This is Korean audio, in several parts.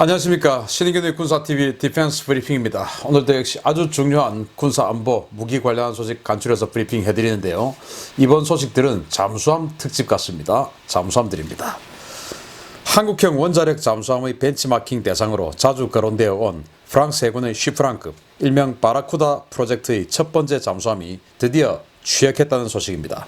안녕하십니까 신인균의 군사TV 디펜스 브리핑입니다. 오늘도 역시 아주 중요한 군사 안보 무기 관련한 소식 간추려서 브리핑 해드리는데요. 이번 소식들은 잠수함 특집 같습니다. 잠수함들입니다. 한국형 원자력 잠수함의 벤치마킹 대상으로 자주 거론되어 온 프랑스 해군의 쉬프랑급 일명 바라쿠다 프로젝트의 첫 번째 잠수함이 드디어 취역했다는 소식입니다.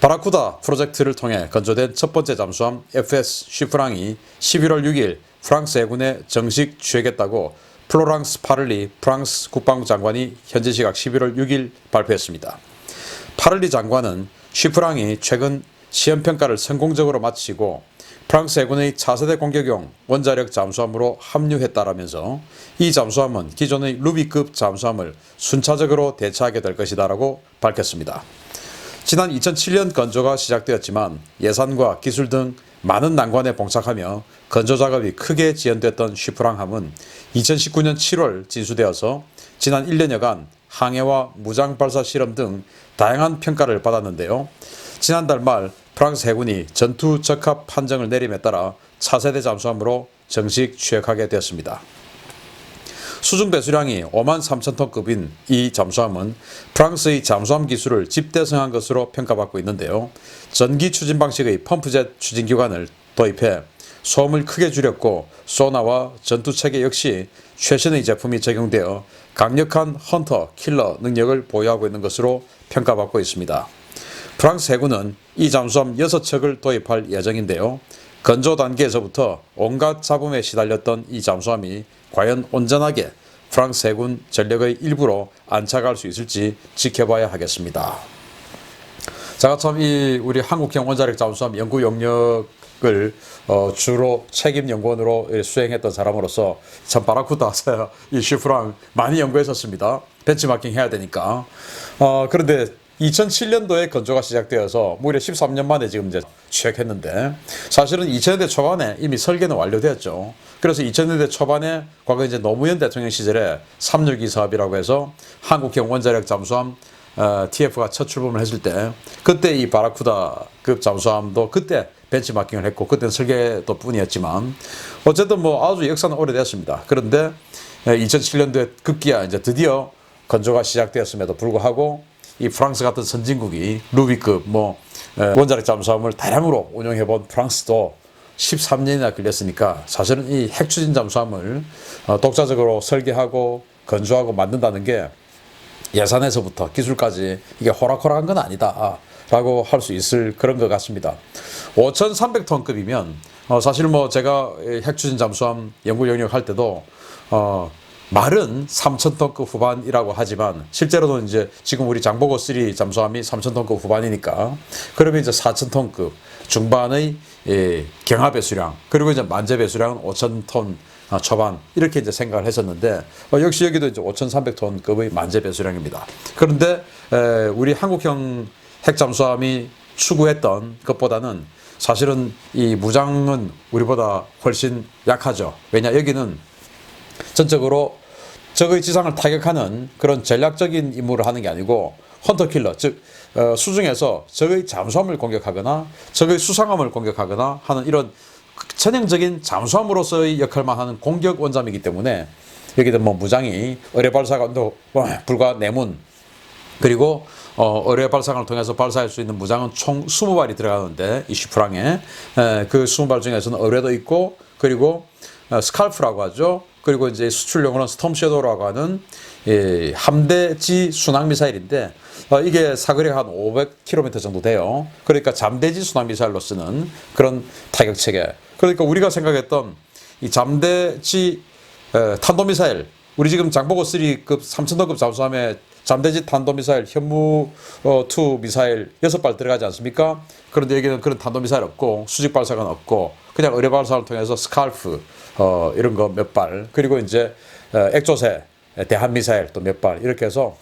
바라쿠다 프로젝트를 통해 건조된 첫 번째 잠수함 FS 쉬프랑이 11월 6일 프랑스 해군에 정식 취역했다고 플로랑스 파를리 프랑스 국방부 장관이 현지 시각 11월 6일 발표했습니다. 파를리 장관은 쉬프랑이 최근 시험 평가를 성공적으로 마치고 프랑스 해군의 차세대 공격용 원자력 잠수함으로 합류했다라면서 이 잠수함은 기존의 루비급 잠수함을 순차적으로 대체하게 될 것이다라고 밝혔습니다. 지난 2007년 건조가 시작되었지만 예산과 기술 등 많은 난관에 봉착하며 건조 작업이 크게 지연됐던 쉬프랑함은 2019년 7월 진수되어서 지난 1년여간 항해와 무장 발사 실험 등 다양한 평가를 받았는데요. 지난달 말 프랑스 해군이 전투 적합 판정을 내림에 따라 차세대 잠수함으로 정식 취역하게 되었습니다. 수중 배수량이 5만 3천 톤급인 이 잠수함은 프랑스의 잠수함 기술을 집대성한 것으로 평가받고 있는데요. 전기 추진 방식의 펌프젯 추진 기관을 도입해 소음을 크게 줄였고 소나와 전투 체계 역시 최신의 제품이 적용되어 강력한 헌터 킬러 능력을 보유하고 있는 것으로 평가받고 있습니다. 프랑스 해군은 이 잠수함 6척을 도입할 예정인데요. 건조 단계에서부터 온갖 잡음에 시달렸던 이 잠수함이 과연 온전하게 프랑스 해군 전력의 일부로 안착할 수 있을지 지켜봐야 하겠습니다. 제가 참이 우리 한국형 원자력 잠수함 연구 영역을 어, 주로 책임 연구원으로 수행했던 사람으로서 참 바라쿠다 이 슈프랑 많이 연구했었습니다. 벤치마킹 해야 되니까. 어, 그런데 2007년도에 건조가 시작되어서 무려 13년 만에 지금 이제 취획했는데 사실은 2000년대 초반에 이미 설계는 완료되었죠. 그래서 2000년대 초반에 과거 이제 노무현 대통령 시절에 362 사업이라고 해서 한국형 원자력 잠수함 어, TF가 첫 출범을 했을 때 그때 이 바라쿠다급 잠수함도 그때 벤치마킹을 했고 그때는 설계도 뿐이었지만 어쨌든 뭐 아주 역사는 오래됐습니다. 그런데 2007년도에 급기야 이제 드디어 건조가 시작되었음에도 불구하고 이 프랑스 같은 선진국이 루비급 뭐 원자력 잠수함을 다량으로 운영해 본 프랑스도 13년이나 걸렸으니까 사실은 이 핵추진 잠수함을 어, 독자적으로 설계하고 건조하고 만든다는 게 예산에서부터 기술까지 이게 호락호락한 건 아니다. 라고 할 수 있을 그런 것 같습니다. 5,300톤급이면 어 사실 뭐 제가 핵추진 잠수함 연구 영역 할 때도 어 말은 3,000톤급 후반이라고 하지만 실제로는 이제 지금 우리 장보고 3 잠수함이 3,000톤급 후반이니까 그러면 이제 4,000톤급 중반의 예, 경하 배수량 그리고 이제 만재 배수량은 5,000톤 초반 이렇게 이제 생각을 했었는데 어, 역시 여기도 이제 5,300톤급의 만재 배수량입니다. 그런데 에, 우리 한국형 핵 잠수함이 추구했던 것보다는 사실은 이 무장은 우리보다 훨씬 약하죠. 왜냐 여기는 전적으로 적의 지상을 타격하는 그런 전략적인 임무를 하는 게 아니고 헌터킬러 즉 어, 수중에서 적의 잠수함을 공격하거나 적의 수상함을 공격하거나 하는 이런 전형적인 잠수함으로서의 역할만 하는 공격 원잠이기 때문에 여기는 뭐 무장이 의뢰 발사관도 불과 네문 그리고 어, 의뢰 발사관을 통해서 발사할 수 있는 무장은 총 20발이 들어가는데 이 슈프랑에 에, 그 20발 중에서는 의뢰도 있고 그리고 어, 스칼프라고 하죠. 그리고 이제 수출용으로는 스톰 섀도우라고 하는 예, 이 함대지 순항 미사일인데 어, 이게 사거리가 한 500km 정도 돼요. 그러니까 잠대지 순항 미사일로 쓰는 그런 타격 체계. 그러니까 우리가 생각했던 이 잠대지 어, 에, 탄도미사일 우리 지금 장보고 3급 3,000톤급 잠수함에 잠대지 탄도미사일, 현무 어, 2 미사일 6발 들어가지 않습니까? 그런데 여기는 그런 탄도미사일 없고 수직 발사관 없고 그냥 의뢰 발사를 통해서 스칼프 어, 이런 거 몇 발, 그리고 이제 어, 액조세, 대한 미사일 또 몇 발, 이렇게 해서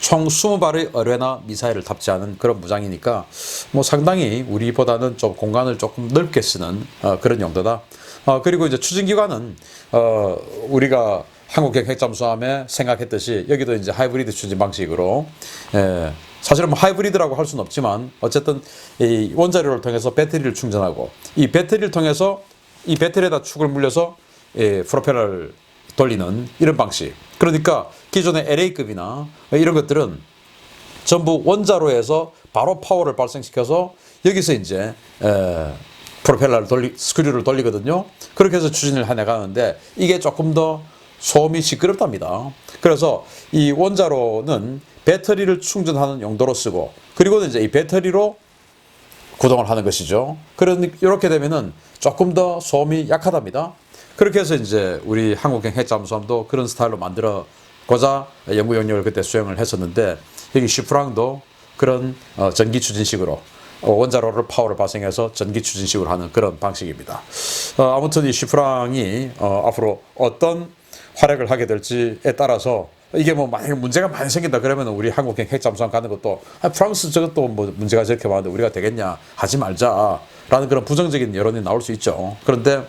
총 20발의 어뢰나 미사일을 탑재하는 그런 무장이니까 뭐 상당히 우리보다는 좀 공간을 조금 넓게 쓰는 어, 그런 용도다. 어, 그리고 이제 추진 기관은 어, 우리가 한국형 핵잠수함에 생각했듯이 여기도 이제 하이브리드 추진 방식으로 예, 사실은 뭐 하이브리드라고 할 수는 없지만 어쨌든 이 원자료를 통해서 배터리를 충전하고 이 배터리를 통해서 이 배터리에다 축을 물려서 예, 프로펠러를 돌리는 이런 방식. 그러니까 기존의 LA급이나 이런 것들은 전부 원자로에서 바로 파워를 발생시켜서 여기서 이제 에, 프로펠러를 돌리 스크류를 돌리거든요. 그렇게 해서 추진을 해 나가는데 이게 조금 더 소음이 시끄럽답니다. 그래서 이 원자로는 배터리를 충전하는 용도로 쓰고 그리고는 이제 이 배터리로 구동을 하는 것이죠. 그런 이렇게 되면은 조금 더 소음이 약하답니다. 그렇게 해서 이제 우리 한국형 핵잠수함도 그런 스타일로 만들어고자 연구 영역을 그때 수행을 했었는데 여기 슈프랑도 그런 어, 전기 추진식으로 어, 원자로를 파워를 발생해서 전기 추진식으로 하는 그런 방식입니다. 어, 아무튼 이 슈프랑이 어, 앞으로 어떤 활약을 하게 될지에 따라서 이게 뭐 만약에 문제가 많이 생긴다 그러면 우리 한국형 핵잠수함 가는 것도 아, 프랑스 저것도 뭐 문제가 저렇게 많은데 우리가 되겠냐 하지 말자라는 그런 부정적인 여론이 나올 수 있죠. 그런데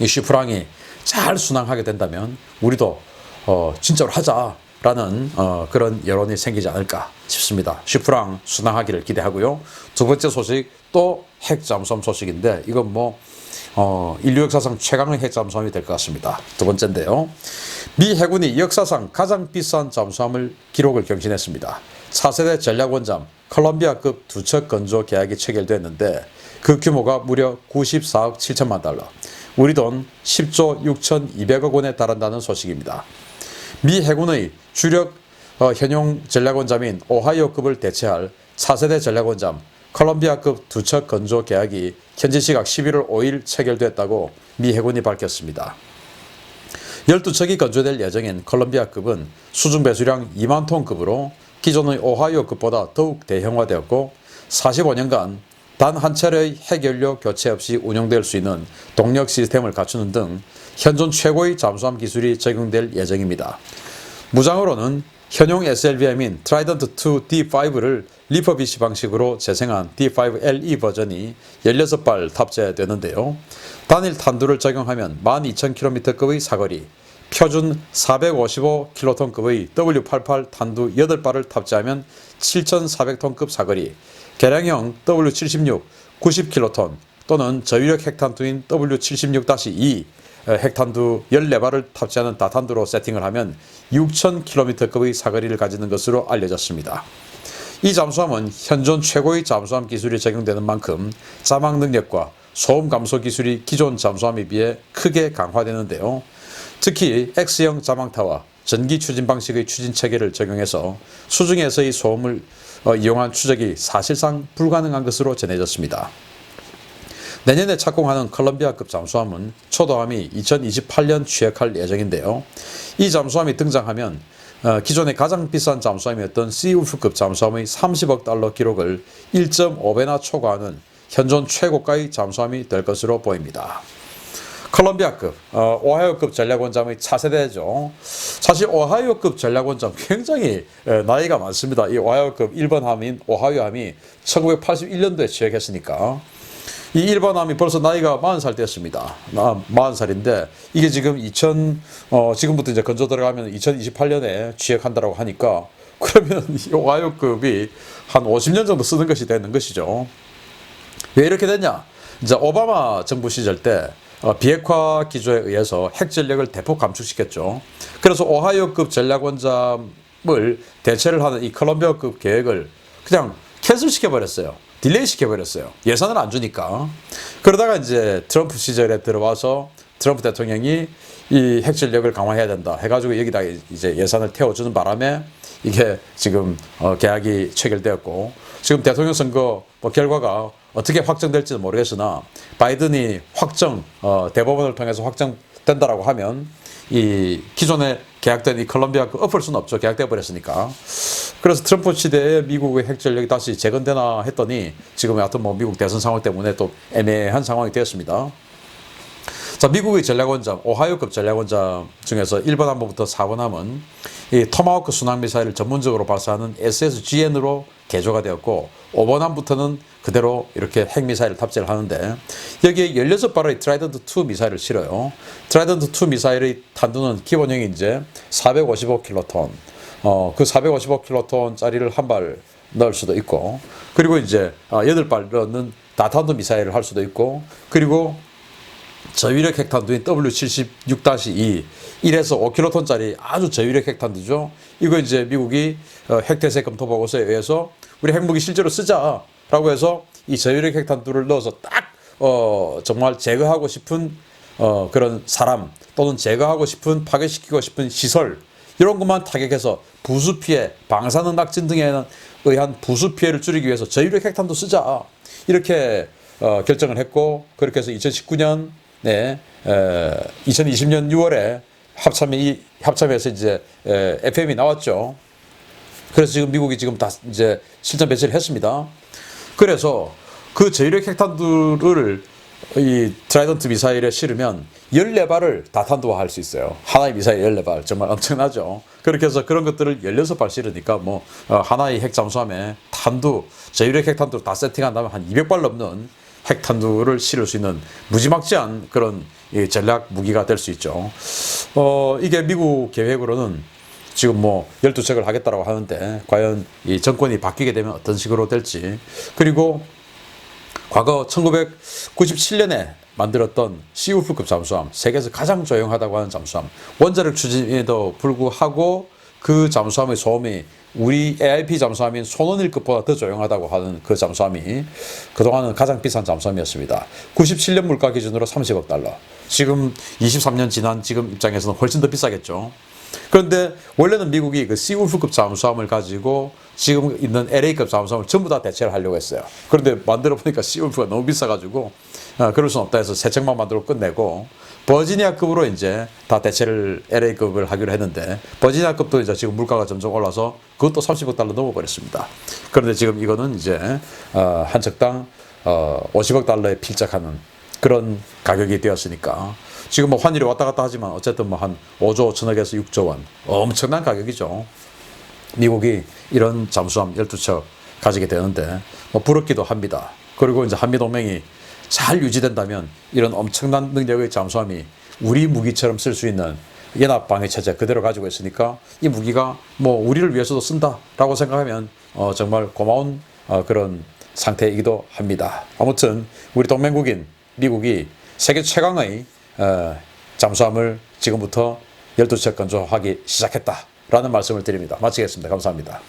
이 슈프랑이 잘 순항하게 된다면 우리도 어, 진짜로 하자라는 어, 그런 여론이 생기지 않을까 싶습니다. 슈프랑 순항하기를 기대하고요. 두 번째 소식 또 핵잠수함 소식인데 이건 뭐 어, 인류 역사상 최강의 핵잠수함이 될 것 같습니다. 두 번째인데요. 미 해군이 역사상 가장 비싼 잠수함을 기록을 경신했습니다. 4세대 전략원잠 컬럼비아급 두 척 건조 계약이 체결됐는데 그 규모가 무려 94억 7천만 달러, 우리 돈 10조 6,200억 원에 달한다는 소식입니다. 미 해군의 주력 어, 현용 전략원잠인 오하이오급을 대체할 4세대 전략원잠 컬럼비아급 두 척 건조 계약이 현지 시각 11월 5일 체결됐다고 미 해군이 밝혔습니다. 12척이 건조될 예정인 컬럼비아급은 수중 배수량 2만 톤급으로 기존의 오하이오급보다 더욱 대형화되었고 45년간 단 한 차례의 핵연료 교체 없이 운영될 수 있는 동력 시스템을 갖추는 등 현존 최고의 잠수함 기술이 적용될 예정입니다. 무장으로는 현용 SLBM인 트라이던트 2 D5를 리퍼비시 방식으로 재생한 D5LE 버전이 16발 탑재되는데요. 단일 탄두를 적용하면 12,000km급의 사거리, 표준 455킬로톤급의 W88 탄두 8발을 탑재하면 7,400톤급 사거리, 개량형 W76 90킬로톤 또는 저위력 핵탄두인 W76-2 핵탄두 14발을 탑재하는 다탄두로 세팅을 하면 6,000km급의 사거리를 가지는 것으로 알려졌습니다. 이 잠수함은 현존 최고의 잠수함 기술이 적용되는 만큼 자막 능력과 소음 감소 기술이 기존 잠수함에 비해 크게 강화되는데요. 특히 X형 자망타와 전기 추진 방식의 추진 체계를 적용해서 수중에서의 소음을 어, 이용한 추적이 사실상 불가능한 것으로 전해졌습니다. 내년에 착공하는 컬럼비아급 잠수함은 초도함이 2028년 취역할 예정인데요. 이 잠수함이 등장하면 어, 기존의 가장 비싼 잠수함이었던 시우프급 잠수함의 30억 달러 기록을 1.5배나 초과하는 현존 최고가의 잠수함이 될 것으로 보입니다. 컬럼비아급, 어, 오하이오급 전략원잠의 차세대죠. 사실 오하이오급 전략원잠 굉장히 에, 나이가 많습니다. 이 오하이오급 1번 함인 오하이오 함이 1981년도에 취역했으니까 이 1번 함이 벌써 나이가 40살 됐습니다. 아, 40살인데 이게 지금 2000 어, 지금부터 이제 건조 들어가면 2028년에 취역한다라고 하니까 그러면 이 오하이오급이 한 50년 정도 쓰는 것이 되는 것이죠. 왜 이렇게 됐냐? 이제 오바마 정부 시절 때 어, 비핵화 기조에 의해서 핵 전력을 대폭 감축시켰죠. 그래서 오하이오급 전략원잠을 대체를 하는 이 컬럼비아급 계획을 그냥 캔슬시켜 버렸어요. 딜레이 시켜 버렸어요. 예산을 안 주니까. 그러다가 이제 트럼프 시절에 들어와서 트럼프 대통령이 이 핵 전력을 강화해야 된다 해가지고 여기다 이제 예산을 태워주는 바람에 이게 지금 어, 계약이 체결되었고 지금 대통령 선거 뭐 결과가 어떻게 확정될지는 모르겠으나 바이든이 확정 어, 대법원을 통해서 확정된다라고 하면 이 기존에 계약된 이 컬럼비아 그 엎을 수는 없죠 계약돼 버렸으니까 그래서 트럼프 시대에 미국의 핵 전력이 다시 재건되나 했더니 지금 하여튼 뭐 미국 대선 상황 때문에 또 애매한 상황이 되었습니다. 자, 미국의 전략원잠, 오하이오급 전략원잠 중에서 1번 함부터 4번 함은 이 토마호크 순항 미사일을 전문적으로 발사하는 SSGN으로 개조가 되었고 5번 함부터는 그대로 이렇게 핵 미사일을 탑재를 하는데 여기에 16발의 트라이던트 2 미사일을 실어요. 트라이던트 2 미사일의 탄두는 기본형이 이제 455킬로톤. 어, 그 455킬로톤짜리를 한 발 넣을 수도 있고 그리고 이제 8발 넣는 다탄두 미사일을 할 수도 있고 그리고 저위력 핵탄두인 W76-2 1에서 5킬로톤짜리 아주 저위력 핵탄두죠. 이거 이제 미국이 어, 핵태세 검토 보고서에 의해서 우리 핵무기 실제로 쓰자라고 해서 이 저위력 핵탄두를 넣어서 딱 어, 정말 제거하고 싶은 어, 그런 사람 또는 제거하고 싶은 파괴시키고 싶은 시설 이런 것만 타격해서 부수 피해, 방사능 낙진 등에 의한 부수 피해를 줄이기 위해서 저위력 핵탄두 쓰자 이렇게 어, 결정을 했고 그렇게 해서 2019년 네, 에, 2020년 6월에 합참에 이 합참에서 이제 에, FM이 나왔죠. 그래서 지금 미국이 지금 다 이제 실전 배치를 했습니다. 그래서 그 저위력 핵탄두를 이 트라이던트 미사일에 실으면 14발을 다탄두화할 수 있어요. 하나의 미사일 14발. 정말 엄청나죠. 그렇게 해서 그런 것들을 16발 실으니까 뭐 어, 하나의 핵 잠수함에 탄두, 저위력 핵탄두 다 세팅한다면 한 200발 넘는 핵탄두를 실을 수 있는 무지막지한 그런 이 전략 무기가 될 수 있죠. 어, 이게 미국 계획으로는 지금 뭐 12척을 하겠다라고 하는데 과연 이 정권이 바뀌게 되면 어떤 식으로 될지 그리고 과거 1997년에 만들었던 시우프급 잠수함 세계에서 가장 조용하다고 하는 잠수함 원자력 추진에도 불구하고 그 잠수함의 소음이 우리 AIP 잠수함인 손원일급보다 더 조용하다고 하는 그 잠수함이 그동안은 가장 비싼 잠수함이었습니다. 97년 물가 기준으로 30억 달러. 지금 23년 지난 지금 입장에서는 훨씬 더 비싸겠죠. 그런데 원래는 미국이 그 시울프급 잠수함을 가지고 지금 있는 LA급 잠수함을 전부 다 대체를 하려고 했어요. 그런데 만들어 보니까 시울프가 너무 비싸가지고 아, 그럴 수는 없다 해서 세 척만 만들어 끝내고 버지니아급으로 이제 다 대체를 LA급을 하기로 했는데 버지니아급도 이제 지금 물가가 점점 올라서 그것도 30억 달러 넘어버렸습니다. 그런데 지금 이거는 이제 어, 한 척당 어, 50억 달러에 필적하는 그런 가격이 되었으니까 지금 뭐 환율이 왔다 갔다 하지만 어쨌든 뭐 한 5조 5천억에서 6조 원 엄청난 가격이죠. 미국이 이런 잠수함 12척 가지게 되는데 뭐 부럽기도 합니다. 그리고 이제 한미 동맹이 잘 유지된다면 이런 엄청난 능력의 잠수함이 우리 무기처럼 쓸 수 있는 연합 방위 체제 그대로 가지고 있으니까 이 무기가 뭐 우리를 위해서도 쓴다라고 생각하면 어 정말 고마운 어 그런 상태이기도 합니다. 아무튼 우리 동맹국인 미국이 세계 최강의 어 잠수함을 지금부터 12척 건조하기 시작했다라는 말씀을 드립니다. 마치겠습니다. 감사합니다.